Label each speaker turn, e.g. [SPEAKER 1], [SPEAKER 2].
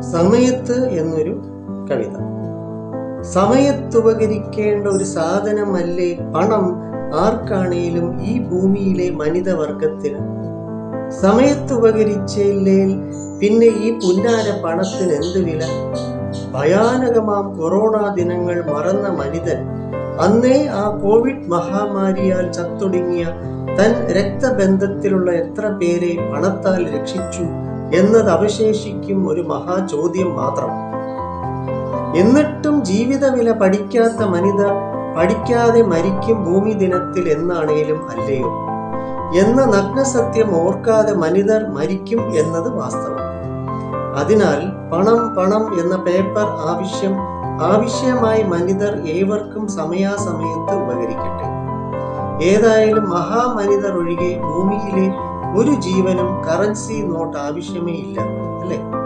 [SPEAKER 1] സമയത്ത് എന്നൊരു കവിത. സമയത്തുപകരിക്കേണ്ട ഒരു സാധനമല്ലേ പണം? ആർക്കാണേലും ഈ ഭൂമിയിലെ മനിതവർഗത്തിന്? സമയത്തുപകരിച്ചില്ലേൽ പിന്നെ ഈ പുന്നാര പണത്തിന് എന്ത് വില? ഭയാനകമാം കൊറോണ ദിനങ്ങൾ മറന്ന മനിതൻ. അന്നേ ആ കോവിഡ് മഹാമാരിയാൽ ചത്തൊടുങ്ങിയ തൻ രക്തബന്ധത്തിലുള്ള എത്ര പേരെ പണത്താൽ രക്ഷിച്ചു എന്നത് അവശേഷിക്കും ഒരു മഹാചോദ്യം മാത്രം. എന്നിട്ടും ജീവിത വില പഠിക്കാത്ത മനിത പഠിക്കാതെ മരിക്കും ഭൂമി ദിനത്തിൽ എന്നാണേലും അല്ലയോ? എന്ന നഗ്നസത്യം ഓർക്കാതെ മനിതർ മരിക്കും എന്നത് വാസ്തവം. അതിനാൽ പണം പണം എന്ന പേപ്പർ ആവശ്യം ആവശ്യമായി മനിതർ ഏവർക്കും സമയാസമയത്ത് ഉപകരിക്കട്ടെ. ഏതായാലും മഹാമനിതർ ഒഴികെ ഭൂമിയിലെ ഒരു ജീവനും കറൻസി നോട്ട് ആവശ്യമേ ഇല്ല അല്ലേ?